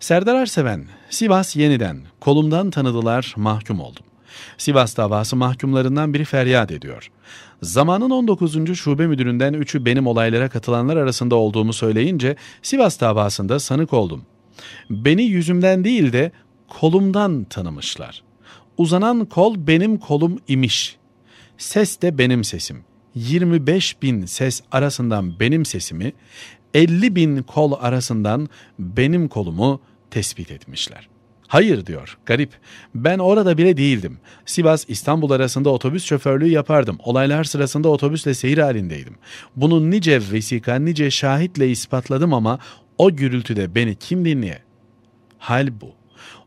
Serdar Arseven, Sivas yeniden, kolumdan tanıdılar, mahkum oldum. Sivas davası mahkumlarından biri feryat ediyor. Zamanın 19. şube müdüründen üçü benim olaylara katılanlar arasında olduğumu söyleyince Sivas davasında sanık oldum. Beni yüzümden değil de kolumdan tanımışlar. Uzanan kol benim kolum imiş. Ses de benim sesim. 25 bin ses arasından benim sesimi, 50 bin kol arasından benim kolumu tespit etmişler. Hayır diyor, garip. Ben orada bile değildim. Sivas İstanbul arasında otobüs şoförlüğü yapardım. Olaylar sırasında otobüsle seyir halindeydim. Bunu nice vesika, nice şahitle ispatladım ama o gürültüde beni kim dinleye? Hal bu.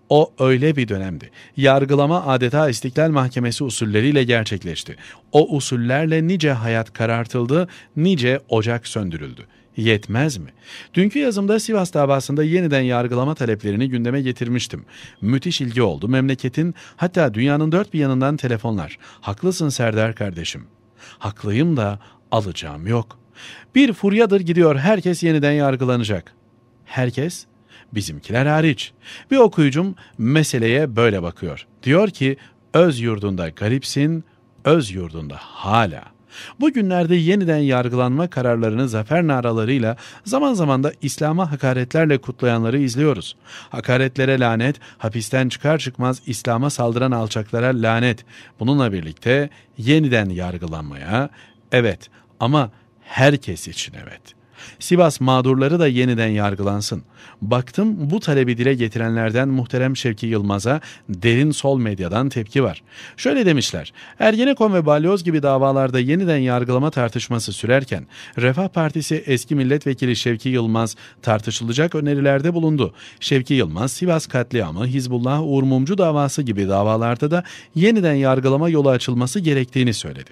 O öyle bir dönemdi. Yargılama adeta İstiklal Mahkemesi usulleriyle gerçekleşti. O usullerle nice hayat karartıldı, nice ocak söndürüldü. Yetmez mi? Dünkü yazımda Sivas davasında yeniden yargılama taleplerini gündeme getirmiştim. Müthiş ilgi oldu. Memleketin hatta dünyanın dört bir yanından telefonlar. Haklısın Serdar kardeşim. Haklıyım da alacağım yok. Bir furyadır gidiyor herkes yeniden yargılanacak. Herkes bizimkiler hariç. Bir okuyucum meseleye böyle bakıyor. Diyor ki öz yurdunda garipsin, öz yurdunda hala. Bugünlerde yeniden yargılanma kararlarını zafer naralarıyla zaman zaman da İslam'a hakaretlerle kutlayanları izliyoruz. Hakaretlere lanet, hapisten çıkar çıkmaz İslam'a saldıran alçaklara lanet. Bununla birlikte yeniden yargılanmaya evet ama herkes için evet.'' Sivas mağdurları da yeniden yargılansın. Baktım bu talebi dile getirenlerden muhterem Şevki Yılmaz'a derin sol medyadan tepki var. Şöyle demişler, Ergenekon ve Balyoz gibi davalarda yeniden yargılama tartışması sürerken Refah Partisi eski milletvekili Şevki Yılmaz tartışılacak önerilerde bulundu. Şevki Yılmaz, Sivas katliamı, Hizbullah, Uğur Mumcu davası gibi davalarda da yeniden yargılama yolu açılması gerektiğini söyledi.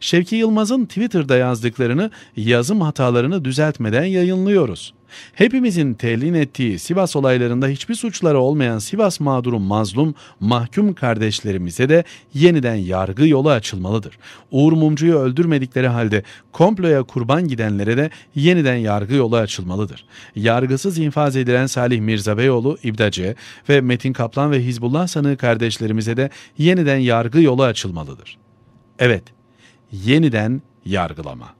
Şevki Yılmaz'ın Twitter'da yazdıklarını yazım hatalarını düzeltmeden yayınlıyoruz. Hepimizin telin ettiği Sivas olaylarında hiçbir suçları olmayan Sivas mağduru mazlum, mahkum kardeşlerimize de yeniden yargı yolu açılmalıdır. Uğur Mumcu'yu öldürmedikleri halde komploya kurban gidenlere de yeniden yargı yolu açılmalıdır. Yargısız infaz edilen Salih Mirza Beyoğlu, İbdacı ve Metin Kaplan ve Hizbullah sanığı kardeşlerimize de yeniden yargı yolu açılmalıdır. Evet, yeniden yargılama.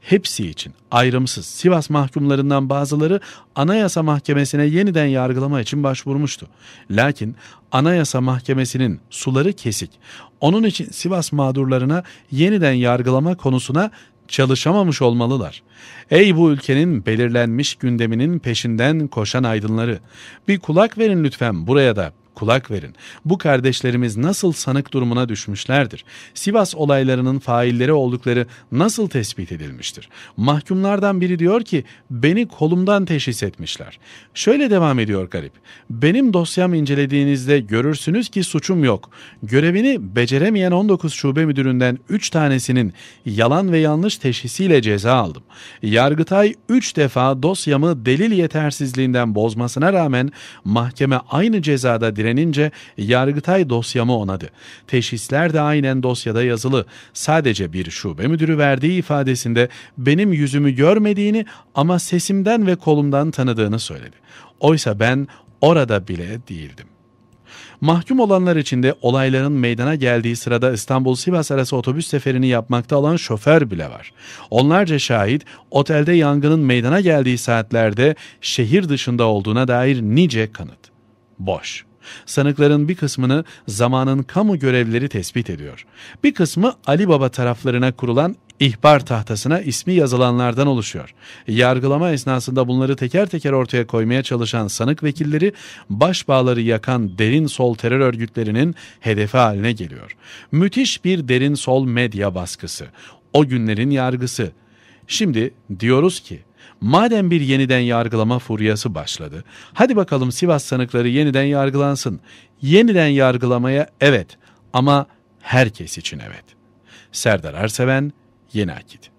Hepsi için ayrımsız Sivas mahkumlarından bazıları Anayasa Mahkemesi'ne yeniden yargılama için başvurmuştu. Lakin Anayasa Mahkemesi'nin suları kesik. Onun için Sivas mağdurlarına yeniden yargılama konusuna çalışamamış olmalılar. Ey bu ülkenin belirlenmiş gündeminin peşinden koşan aydınları, bir kulak verin lütfen buraya da kulak verin. Bu kardeşlerimiz nasıl sanık durumuna düşmüşlerdir? Sivas olaylarının failleri oldukları nasıl tespit edilmiştir? Mahkumlardan biri diyor ki beni kolumdan teşhis etmişler. Şöyle devam ediyor garip. Benim dosyam incelediğinizde görürsünüz ki suçum yok. Görevini beceremeyen 19 şube müdüründen 3 tanesinin yalan ve yanlış teşhisiyle ceza aldım. Yargıtay 3 defa dosyamı delil yetersizliğinden bozmasına rağmen mahkeme aynı cezada direnince Yargıtay dosyamı onadı. Teşhisler de aynen dosyada yazılı. Sadece bir şube müdürü verdiği ifadesinde benim yüzümü görmediğini ama sesimden ve kolumdan tanıdığını söyledi. Oysa ben orada bile değildim. Mahkum olanlar içinde olayların meydana geldiği sırada İstanbul-Sivas arası otobüs seferini yapmakta olan şoför bile var. Onlarca şahit otelde yangının meydana geldiği saatlerde şehir dışında olduğuna dair nice kanıt. Boş. Sanıkların bir kısmını zamanın kamu görevleri tespit ediyor. Bir kısmı Ali Baba taraflarına kurulan ihbar tahtasına ismi yazılanlardan oluşuyor. Yargılama esnasında bunları teker teker ortaya koymaya çalışan sanık vekilleri başbağları yakan derin sol terör örgütlerinin hedefi haline geliyor. Müthiş bir derin sol medya baskısı. O günlerin yargısı. Şimdi diyoruz ki Madem bir yeniden yargılama furyası başladı, hadi bakalım Sivas sanıkları yeniden yargılansın. Yeniden yargılamaya evet ama herkes için evet. Serdar Erseven, Yeni Akit